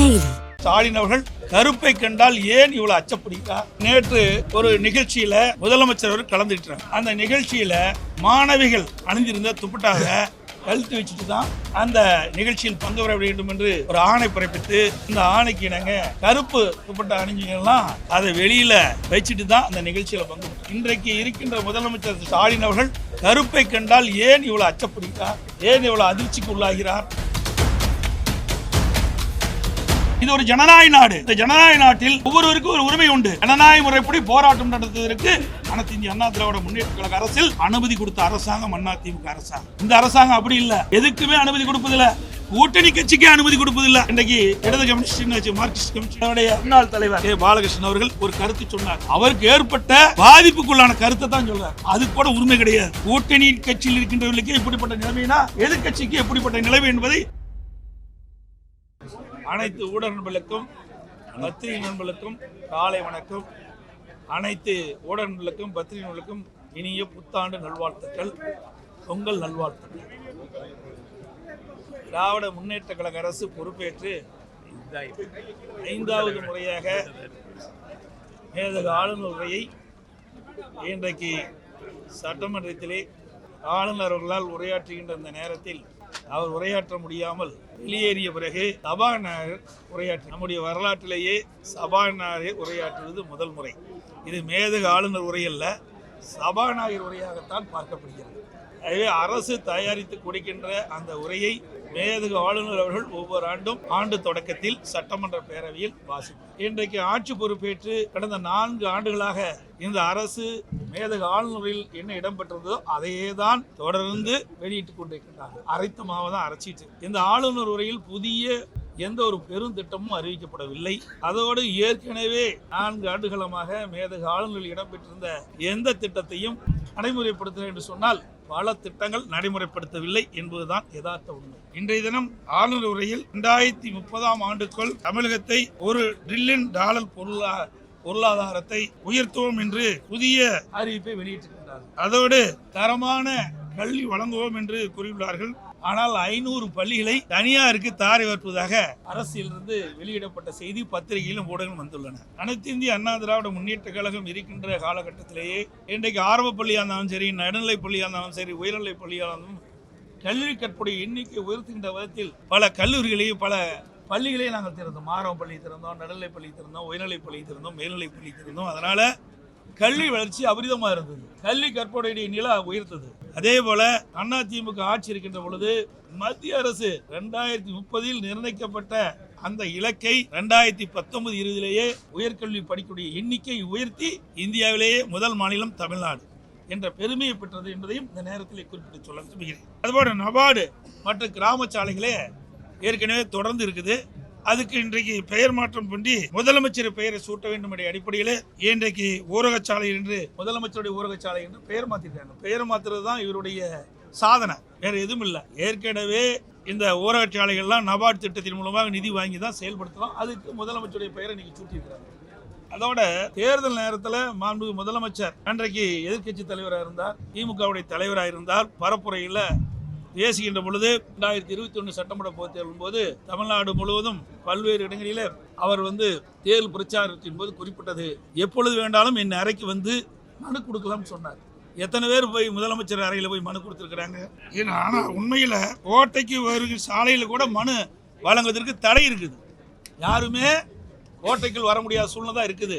Daily. Stalin அவர்கள் கருப்பை கண்டால் ஏன் இவ்வளவு அச்சப்படுகிறார் நேற்று ஒரு நிகழ்ச்சியில முதலமைச்சர் அவர் கலந்துட்டார் அந்த நிகழ்ச்சியில மாணவிகள் அணிந்திருந்த துப்பட்டாவை கழுத்து வச்சுட்டு தான் அந்த நிகழ்ச்சியில் பங்கு பெற வேண்டும் என்று ஒரு ஆணை பிறப்பித்து இந்த ஆணைக்கு இணங்க கருப்பு துப்பட்டா அணிஞ்சிங்கன்னா அதை வெளியில வச்சுட்டு தான் அந்த நிகழ்ச்சியில பங்கு இன்றைக்கு இருக்கின்ற முதலமைச்சர் ஸ்டாலின் அவர்கள் கருப்பை கண்டால் ஏன் இவ்வளவு அச்சப்படுகிறார் ஏன் இவ்வளவு அதிர்ச்சிக்கு உள்ளாகிறார்? இது ஒரு ஜனநாயக நாடு. இந்த ஜனநாயக நாட்டில் ஒவ்வொருவருக்கும் ஒரு உரிமை உண்டு. ஜனநாயக முறைப்படி போராட்டம் நடத்துவதற்கு அனைத்து இந்திய அண்ணா திராவிட முன்னேற்ற கழக அரசில் அனுமதி கொடுத்த அரசாங்கம் அண்ணா திமுக அரசாங்கம். இந்த அரசாங்கம் அப்படி இல்லை. எதுக்குமே அனுமதி கொடுப்பதில்ல. கூட்டணி கட்சிக்கே அனுமதி கொடுப்பதில்லை. இன்றைக்கு இடது கம்யூனிஸ்ட் மார்க்சிஸ்ட் கம்யூனிஸ்டுடைய முன்னாள் தலைவர் கே பாலகிருஷ்ணன் அவர்கள் ஒரு கருத்து சொன்னார். அவருக்கு ஏற்பட்ட பாதிப்புக்குள்ளான கருத்தை தான் சொல்றார். அது கூட உரிமை கிடையாது. கூட்டணி கட்சியில் இருக்கின்றவர்களுக்கு இப்படிப்பட்ட நிலைமைனா எதிர்கட்சிக்கு எப்படிப்பட்ட நிலைமை என்பதை அனைத்து ஊடக நண்பர்களுக்கும் பத்திரிகை நண்பர்களுக்கும் காலை வணக்கம். அனைத்து ஊடக நண்பர்களுக்கும் பத்திரிகை நண்பர்களுக்கும் இனிய புத்தாண்டு நல்வாழ்த்துக்கள். பொங்கல் நல்வாழ்த்துக்கள். திராவிட முன்னேற்ற கழக அரசு பொறுப்பேற்று ஐந்தாவது முறையாக மேதக ஆளுநர் உரையை இன்றைக்கு சட்டமன்றத்திலே ஆளுநர் அவர்களால் உரையாற்றுகின்ற இந்த நேரத்தில் அவர் உரையாற்ற முடியாமல் வெளியேறிய பிறகு சபாநாயகர் உரையாற்று நம்முடைய வரலாற்றிலேயே சபாநாயகர் உரையாற்றுவது முதல் முறை. இது மேதக ஆளுநர் உரையல்ல சபாநாயகர் உரையாகத்தான் பார்க்கப்படுகிறது. எனவே அரசு தயாரித்து கொடுக்கின்ற அந்த உரையை மேதகு ஆளுநர் அவர்கள் ஒவ்வொரு ஆண்டும் ஆண்டு தொடக்கத்தில் சட்டமன்ற பேரவையில் வாசிப்பார். இன்றைக்கு ஆட்சி பொறுப்பேற்று கடந்த நான்கு ஆண்டுகளாக இந்த அரசு மேதகு ஆளுநரில் என்ன இடம்பெற்றதோ அதையே தான் தொடர்ந்து வெளியிட்டுக் கொண்டிருக்கின்றார்கள். அரைத்து மாவை தான் அரைச்சிட்டு இந்த ஆளுநர் உரையில் புதிய எந்த ஒரு பெருந்திட்டமும் அறிவிக்கப்படவில்லை. அதோடு ஏற்கனவே நான்கு ஆண்டுகளமாக மேதகு ஆளுநரில் இடம்பெற்றிருந்த எந்த திட்டத்தையும் நடைமுறைப்படுத்தின என்று சொன்னால் பல திட்டங்கள் நடைமுறைப்படுத்தவில்லை என்பதுதான் யதார்த்த உண்மை. இன்றைய தினம் ஆளுநர் உரையில் இரண்டாயிரத்தி முப்பதாம் ஆண்டுக்குள் தமிழகத்தை ஒரு ட்ரில்லியன் டாலர் பொருளா பொருளாதாரத்தை உயர்த்துவோம் என்று புதிய அறிவிப்பை வெளியிட்டிருக்கிறார் அதோடு தரமான கல்வி வழங்குவோம் என்று கூறியுள்ளார்கள். ஆனால் ஐநூறு பள்ளிகளை தனியாருக்கு தாரை வார்ப்பதாக அரசிலிருந்து வெளியிடப்பட்ட செய்தி பத்திரிகையிலும் ஊடகம் வந்துள்ளன. அனைத்து இந்திய அண்ணா திராவிட முன்னேற்ற கழகம் இருக்கின்ற காலகட்டத்திலேயே இன்றைக்கு ஆரம்ப பள்ளியாக இருந்தாலும் சரி நடுநிலை பள்ளியாக இருந்தாலும் சரி உயர்நிலை பள்ளியாக இருந்தாலும் கல்வி கற்புடைய எண்ணிக்கை உயர்த்துகின்ற விதத்தில் பல கல்லூரிகளையும் பல பள்ளிகளையும் நாங்கள் திறந்தோம். ஆரம்ப பள்ளி திறந்தோம் நடுநிலை பள்ளி திறந்தோம் உயர்நிலை பள்ளி திறந்தோம் மேல்நிலை பள்ளி திறந்தோம். அதனால கல்வி வளர்ச்சி அபரிதமாக இருந்தது. கல்வி கற்போடைய நிலை உயர்த்தது அதே போல அதிமுக ஆட்சி இருக்கின்ற பொழுது மத்திய அரசு ரெண்டாயிரத்தி முப்பதில் நிர்ணயிக்கப்பட்ட அந்த இலக்கை ரெண்டாயிரத்தி பத்தொன்பது இருபதிலேயே உயர்கல்வி படிக்கக்கூடிய எண்ணிக்கை உயர்த்தி இந்தியாவிலேயே முதல் மாநிலம் தமிழ்நாடு என்ற பெருமையை பெற்றது என்பதையும் இந்த நேரத்தில் குறிப்பிட்டு சொல்ல விரும்புகிறேன். அதுபோல நபார்டு மற்றும் கிராம சாலைகளே ஏற்கனவே தொடர்ந்து இருக்குது. அதுக்கு இன்றைக்கு பெயர் மாற்றம் பண்ணி முதலமைச்சர் பெயரை சூட்ட வேண்டும் என்ற அடிப்படையில் இன்றைக்கு ஊரகச்சாலை என்று முதலமைச்சருடைய ஊரகச்சாலை என்று பெயர் மாற்றிட்டாங்க பெயர் மாற்றுறது தான் இவருடைய சாதனை. வேற எதுவும் இல்லை. ஏற்கனவே இந்த ஊரகச்சாலைகள்லாம் நபார்டு திட்டத்தின் மூலமாக நிதி வாங்கி தான் செயல்படுத்தலாம் அதுக்கு முதலமைச்சருடைய பெயரை நீங்கள் சூட்டியிருக்கிறாங்க. அதோட தேர்தல் நேரத்தில் மாண்பு முதலமைச்சர் அன்றைக்கு எதிர்க்கட்சி தலைவராக இருந்தார் திமுகவுடைய தலைவராக இருந்தார் பரப்புரையில் பேசுகின்ற பொழுது ரெண்டாயிரத்தி இருபத்தி ஒன்று சட்டமன்ற பொதுத் தேர்தலின் போது தமிழ்நாடு முழுவதும் பல்வேறு இடங்களிலே அவர் வந்து தேர்தல் பிரச்சாரத்தின் போது குறிப்பிட்டது. எப்பொழுது வேண்டாலும் என் அறைக்கு வந்து மனு கொடுக்கலாம்னு சொன்னார். எத்தனை பேர் போய் முதலமைச்சர் அறையில் போய் மனு கொடுத்துருக்குறாங்க? ஏன்னா ஆனால் உண்மையில் கோட்டைக்கு வருகிற சாலையில் கூட மனு வழங்குவதற்கு தடை இருக்குது. யாருமே கோட்டைக்குள் வர முடியாத சூழ்நிலை தான் இருக்குது.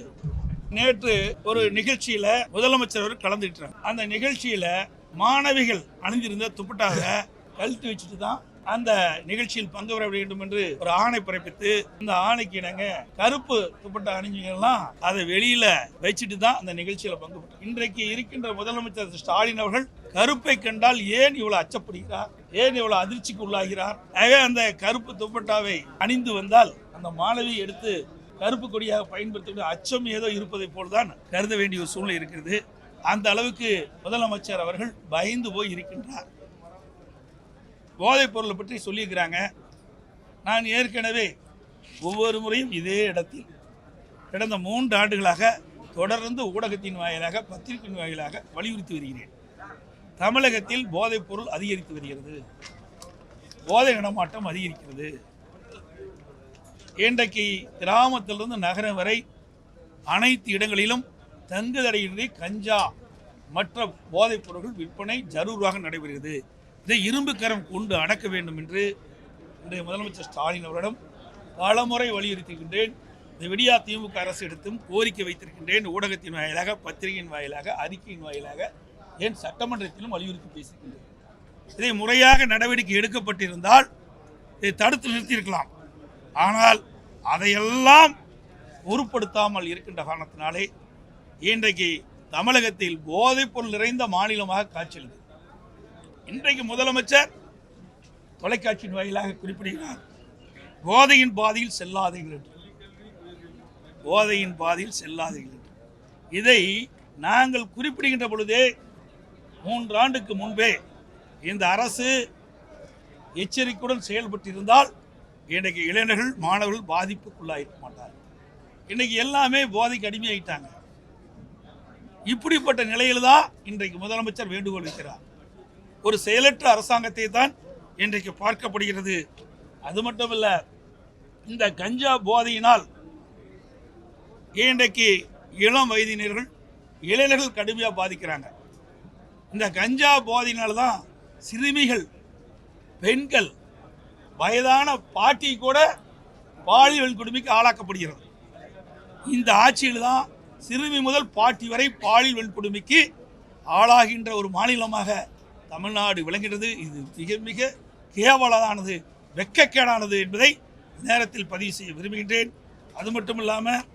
நேற்று ஒரு நிகழ்ச்சியில் முதலமைச்சர் அவர் கலந்துட்டார் அந்த நிகழ்ச்சியில் மாணவிகள் அணிஞ்சிருந்த துப்பட்டாவை கழுத்து வச்சுட்டு தான் அந்த நிகழ்ச்சியில் பங்கு பெற வேண்டும் என்று ஒரு ஆணை பிறப்பித்து இந்த ஆணைக்கு இணங்க கருப்பு துப்பட்டா அணிஞ்சிங்கெல்லாம் அதை வெளியில வச்சுட்டு தான் அந்த நிகழ்ச்சியில பங்கு பெற்றார் இன்றைக்கு இருக்கின்ற முதலமைச்சர் ஸ்டாலின் அவர்கள் கருப்பை கண்டால் ஏன் இவ்வளவு அச்சப்படுகிறார்? ஏன் இவ்வளவு அதிர்ச்சிக்கு உள்ளாகிறார்? ஆகவே அந்த கருப்பு துப்பட்டாவை அணிந்து வந்தால் அந்த மாணவி எடுத்து கருப்பு கொடியாக பயன்படுத்தக்கூடிய அச்சம் ஏதோ இருப்பதை போல்தான் கருத வேண்டிய ஒரு சூழ்நிலை இருக்கிறது. அந்த அளவுக்கு முதலமைச்சர் அவர்கள் பயந்து போய் இருக்கின்றார். போதைப் பொருளை பற்றி சொல்லியிருக்கிறாங்க. நான் ஏற்கனவே ஒவ்வொரு முறையும் இதே இடத்தில் கடந்த மூன்று ஆண்டுகளாக தொடர்ந்து ஊடகத்தின் வாயிலாக பத்திரிகையின் வாயிலாக வலியுறுத்தி வருகிறேன். தமிழகத்தில் போதைப் பொருள் அதிகரித்து வருகிறது. போதை நடமாட்டம் அதிகரிக்கிறது. இன்றைக்கு கிராமத்திலிருந்து நகரம் வரை அனைத்து இடங்களிலும் தங்குதடையின்றி கஞ்சா மற்ற போதைப் பொருட்கள் விற்பனை ஜரூராக நடைபெறுகிறது. இதை இரும்பு கரம் கொண்டு அடக்க வேண்டும் என்று இன்றைய முதலமைச்சர் ஸ்டாலின் அவரிடம் பலமுறை வலியுறுத்துகின்றேன். இந்த விடியா திமுக அரசு எடுத்தும் கோரிக்கை வைத்திருக்கின்றேன். ஊடகத்தின் வாயிலாக பத்திரிகையின் வாயிலாக அறிக்கையின் வாயிலாக ஏன் சட்டமன்றத்திலும் வலியுறுத்தி பேசுகின்றேன். இதை முறையாக நடவடிக்கை எடுக்கப்பட்டிருந்தால் இதை தடுத்து நிறுத்தியிருக்கலாம். ஆனால் அதையெல்லாம் பொருட்படுத்தாமல் இருக்கின்ற காரணத்தினாலே இன்றைக்கு தமிழகத்தில் போதைப்பொருள் நிறைந்த மாநிலமாக காட்சியளித்தது இன்றைக்கு முதலமைச்சர் தொலைக்காட்சியின் வாயிலாக குறிப்பிடுகிறார் போதையின் பாதையில் செல்லாதீர்கள். போதையின் பாதையில் செல்லாதீர்கள். இதை நாங்கள் குறிப்பிடுகின்ற பொழுதே மூன்று ஆண்டுக்கு முன்பே இந்த அரசு எச்சரிக்கையுடன் செயல்பட்டிருந்தால் இன்றைக்கு இளைஞர்கள் மாணவர்கள் பாதிப்புக்குள்ளாயிருக்க மாட்டார்கள். இன்றைக்கி எல்லாமே போதைக்கு அடிமையாயிட்டாங்க. இப்படிப்பட்ட நிலையில் தான் இன்றைக்கு முதலமைச்சர் வேண்டுகோள் வைக்கிறார் ஒரு செயலற்ற அரசாங்கத்தை தான் இன்றைக்கு பார்க்கப்படுகிறது. அது மட்டுமல்ல இந்த கஞ்சா போதையினால் இன்றைக்கு இளம் வயதினர்கள் இளைஞர்கள் கடுமையாக பாதிக்கிறாங்க. இந்த கஞ்சா போதையினால தான் சிறுமிகள் பெண்கள் வயதான பாட்டி கூட பாலியல் கொடுமைக்கு ஆளாக்கப்படுகிறது. இந்த ஆட்சியில் தான் சிறுமி முதல் பாட்டி வரை பாலியல் வன்கொடுமைக்கு ஆளாகின்ற ஒரு மாநிலமாக தமிழ்நாடு விளங்குகிறது. இது மிக மிக கேவலதானது வெட்கக்கேடானது என்பதை நேரத்தில் பதிவு செய்ய விரும்புகின்றேன். அது மட்டும் இல்லாமல்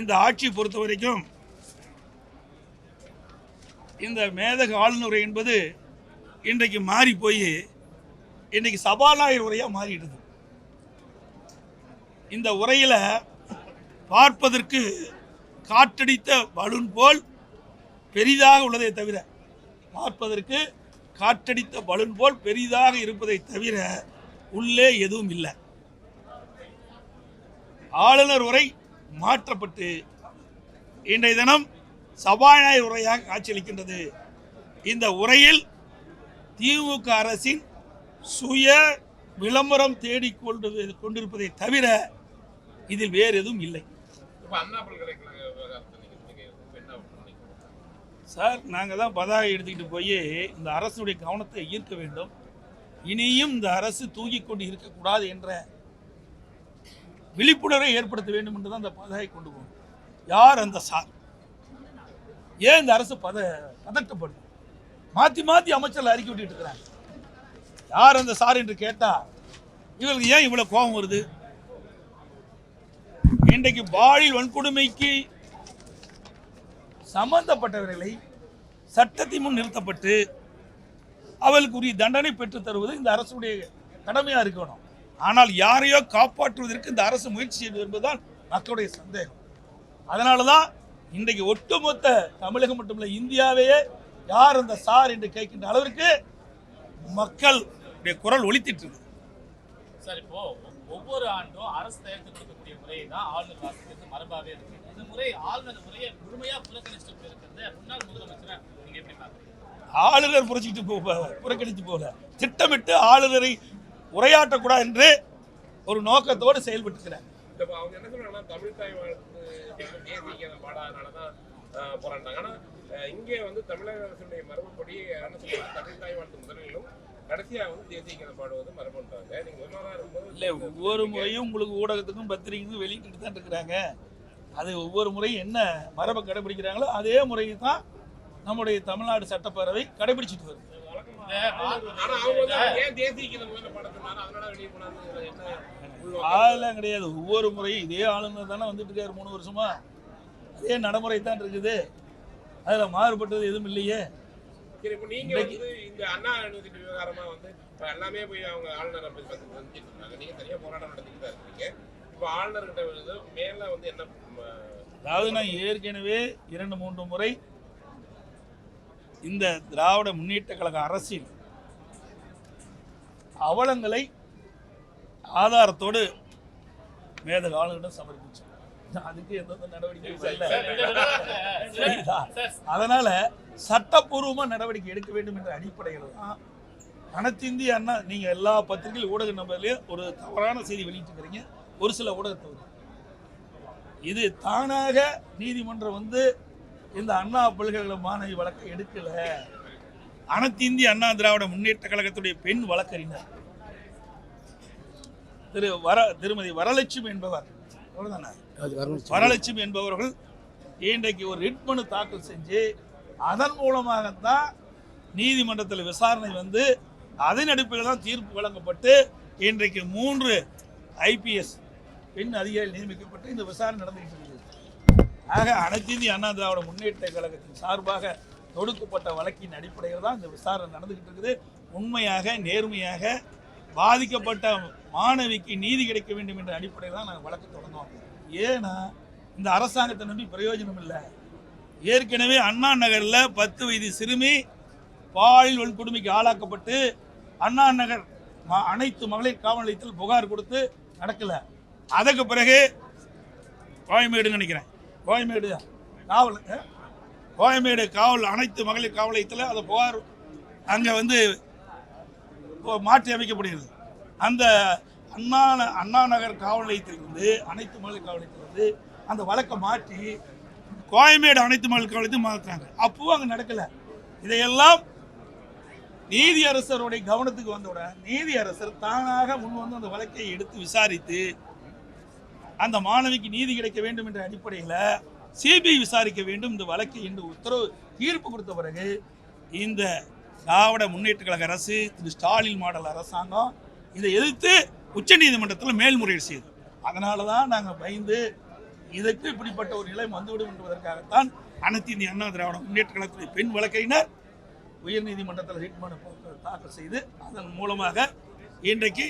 இந்த ஆட்சியை பொறுத்த வரைக்கும் இந்த மேதக ஆளுநர் என்பது இன்றைக்கு மாறி போய் இன்றைக்கு சபாநாயகர் உரையாக மாறிடுது. இந்த உரையில் பார்ப்பதற்கு காற்றடித்த பலூன் போல் பெரிதாக உள்ளதை தவிர பார்ப்பதற்கு காற்றடித்த பலூன் போல் பெரிதாக இருப்பதை தவிர உள்ளே எதுவும் இல்லை. ஆளுநர் உரை மாற்றப்பட்டு இன்றைய தினம் சபாநாயகர் உரையாக காட்சியளிக்கின்றது. இந்த உரையில் திமுக அரசின் சுய விளம்பரம் தேடிக்கொண்டு கொண்டிருப்பதை தவிர இதில் வேறு எதுவும் இல்லை. அண்ணா பல்கலைக்கழக விவகாரத்தை நீங்க சொன்னீங்க. இப்ப என்ன பண்ணீங்க? சார் நாங்கள் தான் பதாகை எடுத்துக்கிட்டு போய் இந்த அரசுடைய கவனத்தை ஈர்க்க வேண்டும். இனியும் இந்த அரசு தூங்கி கொண்டு இருக்கக்கூடாது என்ற விழிப்புணர்வை ஏற்படுத்த வேண்டும் என்று தான் இந்த பதாகை கொண்டு போகணும் யார் அந்த சார்? ஏன் இந்த அரசு பத பதட்டப்படுது? மாற்றி மாற்றி அமைச்சரில் அறிக்கை விட்டுட்டு இருக்கிறாங்க. யார் அந்த சார் என்று கேட்டால் இவருக்கு ஏன் இவ்வளோ கோபம் வருது? இன்றைக்கு பாலியல் வன்கொடுமைக்கு சம்பந்தப்பட்டவர்களை சட்டத்தின் முன் நிறுத்தப்பட்டு அவர்களுக்கு தண்டனை பெற்றுத்தருவது இந்த அரசுடைய கடமையாக இருக்கணும். ஆனால் யாரையோ காப்பாற்றுவதற்கு இந்த அரசு முயற்சி செய்வது என்பதுதான் மக்களுடைய சந்தேகம். அதனால தான் இன்றைக்கு ஒட்டுமொத்த தமிழகம் மட்டுமில்லை இந்தியாவையே யார் அந்த சார் என்று கேட்கின்ற அளவிற்கு மக்களுடைய குரல் ஒழித்திட்டு இருக்குது. சார் இப்போ ஒவ்வொரு ஆண்டும் அரசு தயாரித்து கொடுக்கக்கூடிய முறையை தான் ஆளுநர் வாசிக்கிறது மரபாவே இருக்கு. இந்த முறை ஆளுநர் முறையை முழுமையா புறக்கணிச்சுட்டு போயிருக்கிறத முன்னாள் முதலமைச்சரை நீங்க எப்படி பாக்குறீங்க ஆளுநர் புரட்சிட்டு போக புறக்கணித்து போகல திட்டமிட்டு ஆளுநரை உரையாற்றக்கூடாது என்று ஒரு நோக்கத்தோடு செயல்பட்டுக்கிறார் இப்ப அவங்க என்ன சொல்றாங்கன்னா தமிழ் தாய் தேசிய பாடாதனாலதான் ஆஹ், போராடினாங்க. ஆனா இங்கே வந்து தமிழக அரசுடைய மரபுப்படி என்ன சொல்றாங்க தமிழ் தாய் வாழ்த்து முதலிலும் இல்லை ஒவ்வொரு முறையும் உங்களுக்கு ஊடகத்துக்கும் பத்திரிகைக்கும் வெளியிட்டு தான் இருக்கிறாங்க. அது ஒவ்வொரு முறையும் என்ன மரபை கடைபிடிக்கிறாங்களோ அதே முறையை தான் நம்முடைய தமிழ்நாடு சட்டப்பேரவை கடைபிடிச்சிட்டு வருது? அதெல்லாம் கிடையாது. ஒவ்வொரு முறையும் இதே ஆளுநர் தானே வந்துட்டு இருக்காரு மூணு வருஷமா. அதே நடைமுறை தான் இருக்குது. அதில் மாறுபட்டது எதுவும் இல்லையே. சரி இப்போ நீங்க வந்து இந்த அண்ணா யூனிவர்சிட்டி விவகாரமா வந்து இப்ப எல்லாமே போய் அவங்க ஆளுநரை போய் பார்த்து செஞ்சுட்டு இருக்காங்க. நீங்க தனியா போராட்டம் நடத்திட்டு தான் இருக்கீங்க. இப்போ ஆளுநர்கிட்ட வந்து மேல வந்து என்ன அதாவது நான் ஏற்கனவே இரண்டு மூன்று முறை இந்த திராவிட முன்னேற்ற கழக அரசின் அவலங்களை ஆதாரத்தோடு மேதக ஆளுநரிடம் சமர்ப்பிச்சோம் அதுக்கு எந்த நடவடிக்கையும் சார், இந்த இல்லை. விவகாரத்துல- புரியுதா? சார், அதனால சட்டப்பூர்வமா நடவடிக்கை எடுக்க வேண்டும் என்ற அடிப்படையில் தான் அனைத்து இந்திய அண்ணா நீங்க எல்லா பத்திரிகை ஊடக நம்பர்லயும் ஒரு தவறான செய்தி வெளியிட்டு இருக்கிறீங்க ஒரு சில ஊடகத்தவர் இது தானாக நீதிமன்றம் வந்து இந்த அண்ணா பல்கலைக்கழக மாணவி வழக்கை எடுக்கல. அனைத்து இந்திய அண்ணா திராவிட முன்னேற்ற கழகத்துடைய பெண் வழக்கறிஞர். திரு வர திருமதி வரலட்சுமி என்பவர். அவ்வளவுதானே? வரலட்சுமி என்பவர்கள் இன்றைக்கு ஒரு ரிட் மனு தாக்கல் செஞ்சு அதன் மூலமாகத்தான் நீதிமன்றத்தில் விசாரணை வந்து அதன் அடிப்படையில் தான் தீர்ப்பு வழங்கப்பட்டு இன்றைக்கு மூன்று ஐபிஎஸ் பெண் அதிகாரிகள் நியமிக்கப்பட்டு இந்த விசாரணை நடந்துகிட்டு இருக்குது. ஆக அனைத்து இந்திய அண்ணா திராவிட முன்னேற்ற கழகத்தின் சார்பாக தொடுக்கப்பட்ட வழக்கின் அடிப்படையில் தான் இந்த விசாரணை நடந்துகிட்டு இருக்குது. உண்மையாக நேர்மையாக பாதிக்கப்பட்ட மாணவிக்கு நீதி கிடைக்க வேண்டும் என்ற அடிப்படையில் தான் நாங்கள் வழக்கு தொடங்குவோம் ஏன்னா இந்த அரசாங்கத்தை நம்பி பிரயோஜனம் இல்லை. ஏற்கனவே அண்ணா நகரில் பத்து வயது சிறுமி பாலியல் வன்கொடுமைக்கு ஆளாக்கப்பட்டு அண்ணா நகர் ம- அனைத்து மகளிர் காவல் நிலையத்தில் புகார் கொடுத்து நடக்கலை. அதுக்கு பிறகு கோயம்பேடுன்னு நினைக்கிறேன். கோயம்பேடு காவல் கோயம்பேடு காவல் அனைத்து மகளிர் காவல் நிலையத்தில் அந்த புகார் அங்கே வந்து மாற்றி அமைக்கப்படுகிறது. அந்த அண்ணா அண்ணா நகர் காவல் நிலையத்திலிருந்து அனைத்து மகளிர் காவல் நிலையத்திலிருந்து அந்த வழக்கை மாற்றி கோயம்பேடு அனைத்து மகளிர் காவல் நிலையத்தையும் மாற்றுறாங்க அப்பவும் அங்கே நடக்கலை. இதையெல்லாம் நீதியரசருடைய கவனத்துக்கு வந்தவுடன் நீதியரசர் தானாக முன் வந்து அந்த வழக்கை எடுத்து விசாரித்து அந்த மாணவிக்கு நீதி கிடைக்க வேண்டும் என்ற அடிப்படையில் சிபிஐ விசாரிக்க வேண்டும் இந்த வழக்கை என்று உத்தரவு தீர்ப்பு கொடுத்த பிறகு இந்த திராவிட முன்னேற்ற கழக அரசு திரு ஸ்டாலின் மாடல் அரசாங்கம் இதை எதிர்த்து உச்சநீதிமன்றத்தில் மேல்முறையீடு செய்யுது அதனால தான் நாங்கள் பயந்து இதற்கு இப்படிப்பட்ட ஒரு நிலை வந்துவிடும் என்பதற்காகத்தான் அனைத்து இந்திய அண்ணா திராவிட முன்னேற்ற கழகத்துடைய பெண் வழக்கையினர் உயர்நீதிமன்றத்தில் ரிட் மனு தாக்கல் செய்து அதன் மூலமாக இன்றைக்கு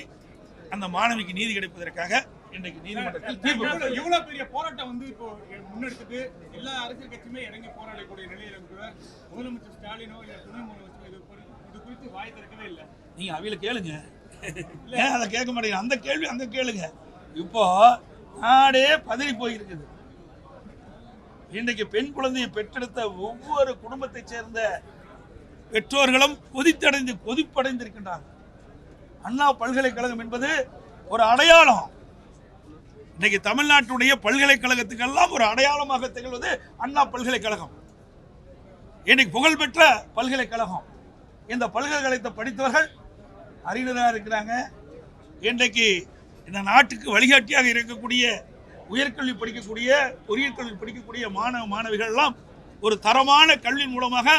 அந்த மாணவிக்கு நீதி கிடைப்பதற்காக இன்றைக்கு நீதிமன்றத்தில் தீர்ப்பு இவ்வளவு பெரிய போராட்டம் வந்து இப்போ முன்னெடுத்துட்டு எல்லா அரசியல் கட்சியுமே இறங்கி போராடக்கூடிய நிலையில கூட முதலமைச்சர் ஸ்டாலினோ இல்ல துணை முதலமைச்சர் இது குறி- இது குறித்து வாய் திறக்கவே இல்லை. நீங்க அவையில கேளுங்க. ஏன் அதை கேட்க மாட்டேங்க அந்த கேள்வி அங்கே கேளுங்க. இப்போ நாடே பதறி போயிருக்குது. இன்றைக்கு பெண் குழந்தையை பெற்றெடுத்த ஒவ்வொரு குடும்பத்தைச் சேர்ந்த பெற்றோர்களும் கொதித்தடைந்து கொதிப்படைந்திருக்கின்றாங்க. அண்ணா பல்கலைக்கழகம் என்பது ஒரு அடையாளம். இன்னைக்கு தமிழ்நாட்டுடைய பல்கலைக்கழகத்துக்கெல்லாம் ஒரு அடையாளமாக திகழ்வது அண்ணா பல்கலைக்கழகம். இன்னைக்கு புகழ்பெற்ற பல்கலைக்கழகம். இந்த பல்கலைக்கழகத்தை படித்தவர்கள் அறிஞராக இருக்கிறாங்க. இன்றைக்கு இந்த நாட்டுக்கு வழிகாட்டியாக இருக்கக்கூடிய உயர்கல்வி படிக்கக்கூடிய பொறியியல் கல்வி படிக்கக்கூடிய மாணவ மாணவிகள்லாம் ஒரு தரமான கல்வி மூலமாக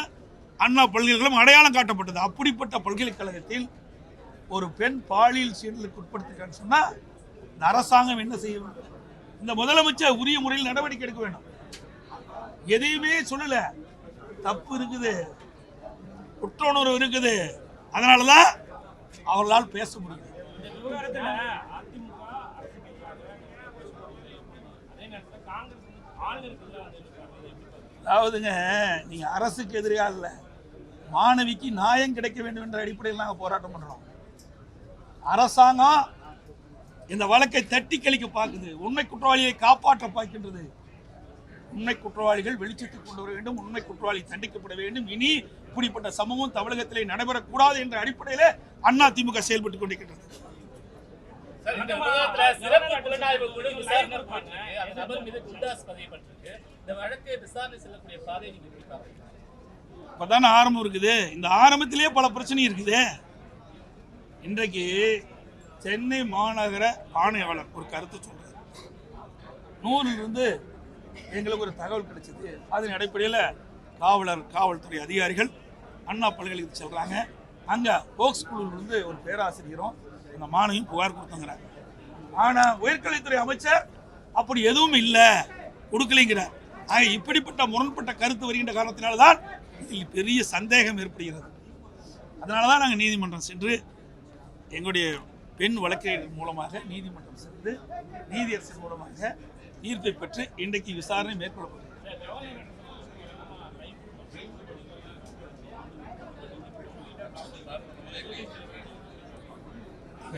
அண்ணா பல்கலைக்கழகம் அடையாளம் காட்டப்பட்டது. அப்படிப்பட்ட பல்கலைக்கழகத்தில் ஒரு பெண் பாலியல் சீண்டலுக்கு உட்படுத்திருக்கான்னு சொன்னால் இந்த அரசாங்கம் என்ன செய்ய வேண்டும்? இந்த முதலமைச்சர் உரிய முறையில் நடவடிக்கை எடுக்க வேண்டும். எதையுமே சொல்லலை. தப்பு இருக்குது. குற்ற உணர்வு இருக்குது. அதனால தான் அவர்களால் பேச முடியும் அதாவதுங்க நீங்க அரசுக்கு எதிராக இல்லை. மாணவிக்கு நியாயம் கிடைக்க வேண்டும் என்ற அடிப்படையில் நாங்கள் போராட்டம் பண்ணுறோம் அரசாங்கம் இந்த வழக்கை தட்டி கழிக்க பார்க்குது. உண்மை குற்றவாளியை காப்பாற்ற பார்க்கின்றது. உண்மை குற்றவாளிகள் வெளிச்சத்துக்கு கொண்டு வர வேண்டும் உண்மை குற்றவாளி தண்டிக்கப்பட வேண்டும். இனி இப்படிப்பட்ட சம்பவம் தமிழகத்திலே நடைபெறக்கூடாது என்ற அடிப்படையில் அண்ணா திமுக செயல்பட்டுக் பாக்குறீங்க இப்பதானே ஆரம்பம் இருக்குது. இந்த ஆரம்பத்திலேயே பல பிரச்சனை இருக்குது. இன்றைக்கு சென்னை மாநகர ஆணையாளர் ஒரு கருத்து சொல்றாரு. நூறிலிருந்து எங்களுக்கு ஒரு தகவல் கிடைச்சது. அதன் அடிப்படையில் காவலர் காவல்துறை அதிகாரிகள் அண்ணா பல்கலைக்கு செல்கிறாங்க அங்கே போக்ஸ் குழுவிலிருந்து ஒரு பேராசிரியரும் அந்த மாணவியும் புகார் கொடுத்தங்கிறார் ஆனால் உயர்கல்வித்துறை அமைச்சர் அப்படி எதுவும் இல்லை கொடுக்கலைங்கிறார். ஆக இப்படிப்பட்ட முரண்பட்ட கருத்து வருகின்ற காரணத்தினால்தான் இதில் பெரிய சந்தேகம் ஏற்படுகிறது. அதனால தான் நாங்கள் நீதிமன்றம் சென்று எங்களுடைய பெண் வழக்கறிஞர் மூலமாக நீதிமன்றம் சென்று நீதியரசன் மூலமாக தீர்ப்பை பெற்று இன்றைக்கு விசாரணை மேற்கொள்ளப்பட்டது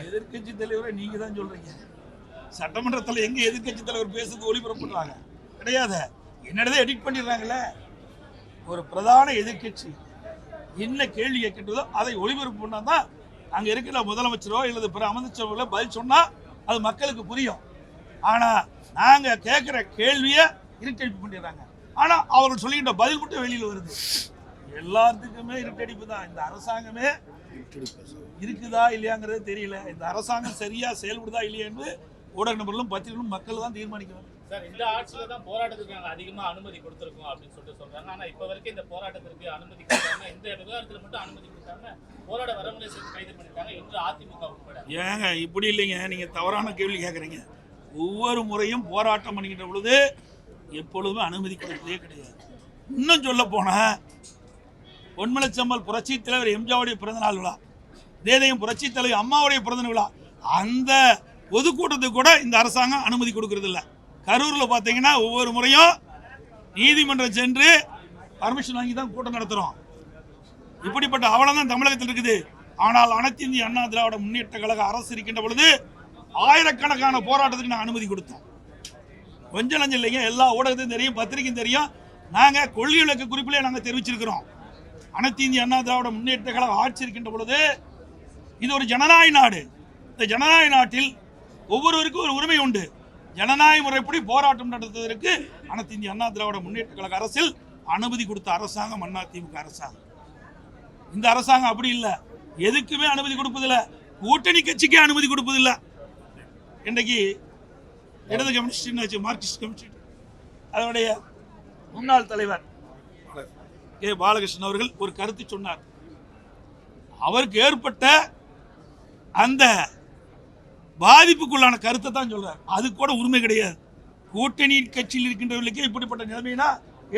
எதிர்க்கட்சி தலைவரை நீங்க தான் சொல்றீங்க. சட்டமன்றத்தில் எங்க எதிர்க்கட்சி தலைவர் பேசுறது ஒளிபரப்புறாங்க கிடையாது. என்னடதே எடிட் பண்ணிடுறாங்கல்ல? ஒரு பிரதான எதிர்க்கட்சி என்ன கேள்வி கேட்கின்றதோ அதை ஒளிபரப்பு பண்ணா தான் அங்க இருக்கிற முதலமைச்சரோ அல்லது பிற அமைச்சரோ பதில் சொன்னா அது மக்களுக்கு புரியும். ஆனால் நாங்கள் கேட்குற கேள்வியை இருட்டடிப்பு பண்ணிடுறாங்க. ஆனால் அவர்கள் சொல்லிக்கிட்ட பதில் மட்டும் வெளியில் வருது. எல்லாத்துக்குமே இருட்டடிப்பு தான். இந்த அரசாங்கமே இருக்குதா இல்லையாங்கிறது தெரியல. இந்த அரசாங்கம் சரியா செயல்படுதா இல்லையா என்று ஊடக நபர்களும் பத்திரிகைகளும் மக்கள் தான் தீர்மானிக்கணும் சார் இந்த ஆட்சியில தான் போராட்டத்துக்கு நாங்க அதிகமா அனுமதி கொடுத்திருக்கோம் அப்படின்னு சொல்லிட்டு சொல்றாங்க. ஆனா இப்ப வரைக்கும் இந்த போராட்டத்திற்கு அனுமதி கொடுத்தாங்க இந்த விவகாரத்துல மட்டும் அனுமதி கொடுத்தாங்க போராட வரமுறை கைது பண்ணிட்டாங்க இன்று அதிமுக உட்பட. ஏங்க இப்படி இல்லைங்க. நீங்க தவறான கேள்வி கேட்குறீங்க ஒவ்வொரு முறையும் போராட்டம் பண்ணிக்கிட்ட பொழுது எப்பொழுதுமே அனுமதி கொடுத்ததே கிடையாது. இன்னும் சொல்ல போனால் பொன்மலைச்சம்பல் புரட்சி தலைவர் எம்ஜிஆருடைய பிறந்தநாள் விழா தேதையும் புரட்சி தலைவர் அம்மாவுடைய பிறந்த விழா அந்த பொதுக்கூட்டத்துக்கு கூட இந்த அரசாங்கம் அனுமதி கொடுக்கறதில்ல. கரூரில் பார்த்தீங்கன்னா ஒவ்வொரு முறையும் நீதிமன்றம் சென்று பர்மிஷன் வாங்கி தான் கூட்டம் நடத்துகிறோம் இப்படிப்பட்ட அவலம் தான் தமிழகத்தில் இருக்குது. ஆனால் அனைத்து இந்திய அண்ணா திராவிட முன்னேற்ற கழக அரசு இருக்கின்ற பொழுது ஆயிரக்கணக்கான போராட்டத்துக்கு நான் அனுமதி கொடுத்தோம் கொஞ்சம் லஞ்சம் இல்லைங்க எல்லா ஊடகத்தையும் தெரியும் பத்திரிகையும் தெரியும். நாங்கள் கொள்கை விளக்க குறிப்பிலே நாங்கள் தெரிவிச்சிருக்கிறோம். அனைத்து இந்திய அண்ணா திராவிட முன்னேற்ற கழக ஆட்சி இருக்கின்ற பொழுது இது ஒரு ஜனநாயக நாடு. இந்த ஜனநாயக நாட்டில் ஒவ்வொருவருக்கும் ஒரு உரிமை உண்டு. ஜனநாயக முறைப்படி போராட்டம் நடத்துவதற்கு அனைத்து இந்திய அண்ணா திராவிட முன்னேற்ற கழக அரசில் அனுமதி கொடுத்த அரசாங்கம் அண்ணா அரசாங்கம். இந்த அரசாங்கம் அப்படி இல்லை. எதுக்குமே அனுமதி கொடுப்பதில்லை. கூட்டணி கட்சிக்கே அனுமதி கொடுப்பதில்ல. இன்றைக்கு இடது கம்யூனிஸ்ட்னு வச்சு மார்க்சிஸ்ட் கம்யூனிஸ்ட். அதனுடைய முன்னாள் தலைவர் கே பாலகிருஷ்ணன் அவர்கள் ஒரு கருத்து சொன்னார். அவருக்கு ஏற்பட்ட அந்த பாதிப்புக்குள்ளான கருத்தை தான் சொல்றார். அது கூட உரிமை கிடையாது. கூட்டணி கட்சியில் இருக்கின்றவர்களுக்கே இப்படிப்பட்ட நிலைமைனா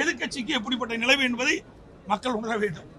எதிர்கட்சிக்கு எப்படிப்பட்ட நிலைமை என்பதை மக்கள் உணர வேண்டும்.